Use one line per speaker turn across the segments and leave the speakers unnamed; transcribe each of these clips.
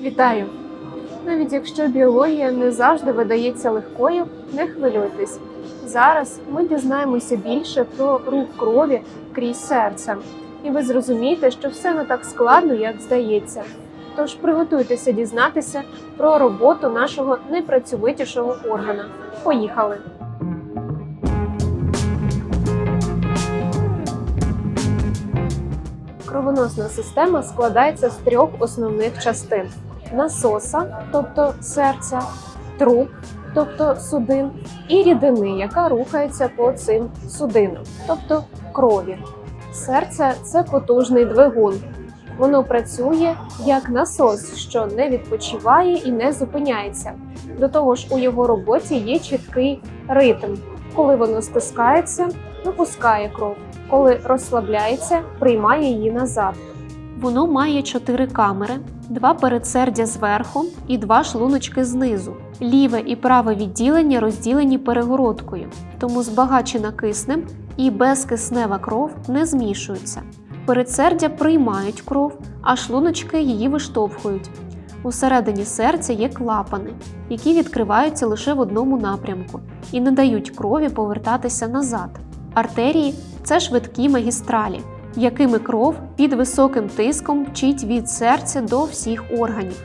Вітаю! Навіть якщо біологія не завжди видається легкою, не хвилюйтесь. Зараз ми дізнаємося більше про рух крові крізь серце, і ви зрозумієте, що все не так складно, як здається. Тож приготуйтеся дізнатися про роботу нашого найпрацьовитішого органа. Поїхали! Кровоносна система складається з трьох основних частин: насоса, тобто серця, труб, тобто судин, і рідини, яка рухається по цим судинам, тобто крові. Серце це потужний двигун. Воно працює як насос, що не відпочиває і не зупиняється. До того ж, у його роботі є чіткий ритм. Коли воно стискається, випускає кров коли розслабляється, приймає її назад. Воно має чотири камери, два передсердя зверху і два шлуночки знизу. Ліве і праве відділення розділені перегородкою, тому збагачена киснем і безкиснева кров не змішуються. Передсердя приймають кров, а шлуночки її виштовхують. Усередині серця є клапани, які відкриваються лише в одному напрямку і не дають крові повертатися назад. Артерії це швидкі магістралі, якими кров під високим тиском мчить від серця до всіх органів.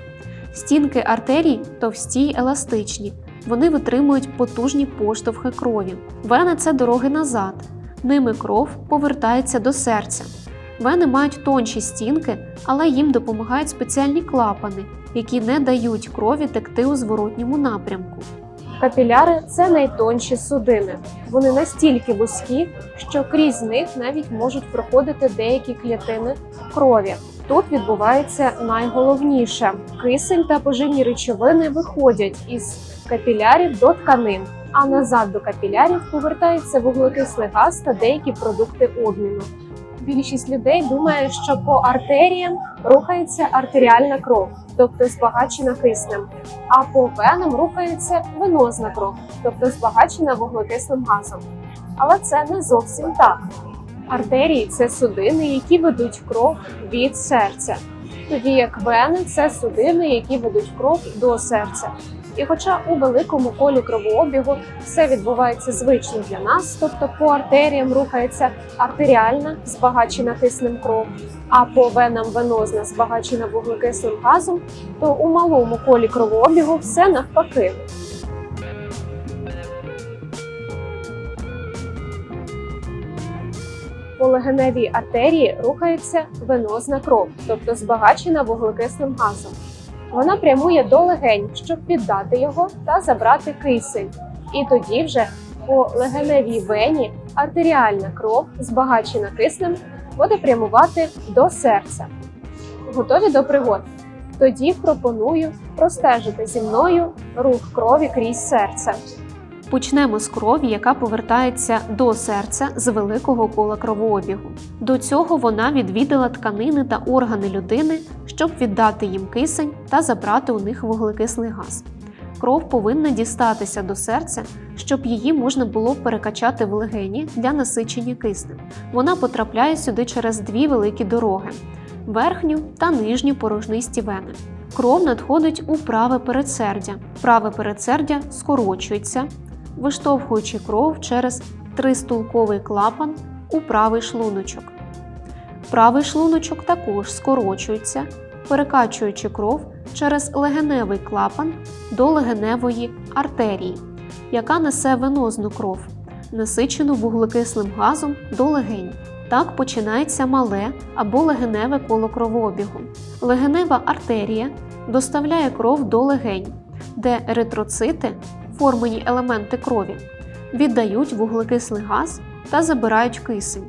Стінки артерій товсті й еластичні, вони витримують потужні поштовхи крові. Вени це дороги назад, ними кров повертається до серця. Вени мають тонші стінки, але їм допомагають спеціальні клапани, які не дають крові текти у зворотньому напрямку. Капіляри це найтонші судини. Вони настільки вузькі, що крізь них навіть можуть проходити деякі клітини крові. Тут відбувається найголовніше: кисень та поживні речовини виходять із капілярів до тканин, а назад до капілярів повертається вуглекислий газ та деякі продукти обміну. Більшість людей думає, що по артеріям рухається артеріальна кров, тобто збагачена киснем, а по венам рухається венозна кров, тобто збагачена вуглекислим газом. Але це не зовсім так. Артерії це судини, які ведуть кров від серця, тоді як вени це судини, які ведуть кров до серця. І хоча у великому колі кровообігу все відбувається звично для нас, тобто по артеріям рухається артеріальна, збагачена киснем кров, а по венам венозна, збагачена вуглекислим газом, то у малому колі кровообігу все навпаки. По легеневій артерії рухається венозна кров, тобто збагачена вуглекислим газом. Вона прямує до легень, щоб піддати його та забрати кисень. І тоді вже по легеневій вені артеріальна кров, збагачена киснем, буде прямувати до серця. Готові до пригод? Тоді пропоную простежити зі мною рух крові крізь серце. Почнемо з крові, яка повертається до серця з великого кола кровообігу. До цього вона відвідала тканини та органи людини, щоб віддати їм кисень та забрати у них вуглекислий газ. Кров повинна дістатися до серця, щоб її можна було перекачати в легені для насичення киснем. Вона потрапляє сюди через дві великі дороги верхню та нижню порожнисті вени. Кров надходить у праве передсердя. Праве передсердя скорочується, виштовхуючи кров через тристулковий клапан у правий шлуночок. Правий шлуночок також скорочується, перекачуючи кров через легеневий клапан до легеневої артерії, яка несе венозну кров, насичену вуглекислим газом до легень. Так починається мале або легеневе коло кровообігу. Легенева артерія доставляє кров до легень, де еритроцити, формені елементи крові, віддають вуглекислий газ та забирають кисень.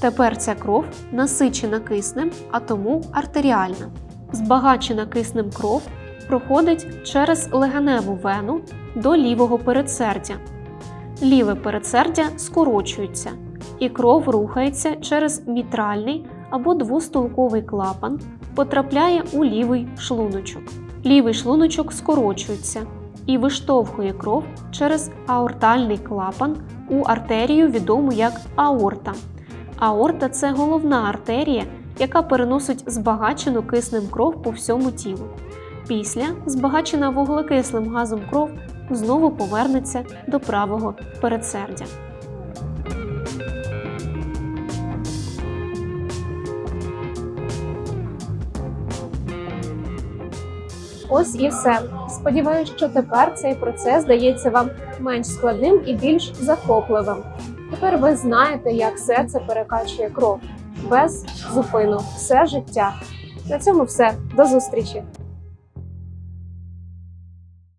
Тепер ця кров насичена киснем, а тому артеріальна. Збагачена киснем кров проходить через легеневу вену до лівого передсердя. Ліве передсердя скорочується, і кров рухається через мітральний або двостулковий клапан, потрапляє у лівий шлуночок. Лівий шлуночок скорочується і виштовхує кров через аортальний клапан у артерію, відому як аорта. Аорта це головна артерія, яка переносить збагачену киснем кров по всьому тілу.
Після збагачена вуглекислим газом кров знову повернеться до правого передсердя.
Ось і все. Сподіваюсь, що тепер цей процес здається вам менш складним і більш захопливим. Тепер ви знаєте, як серце перекачує кров без зупину все життя. На цьому все. До зустрічі!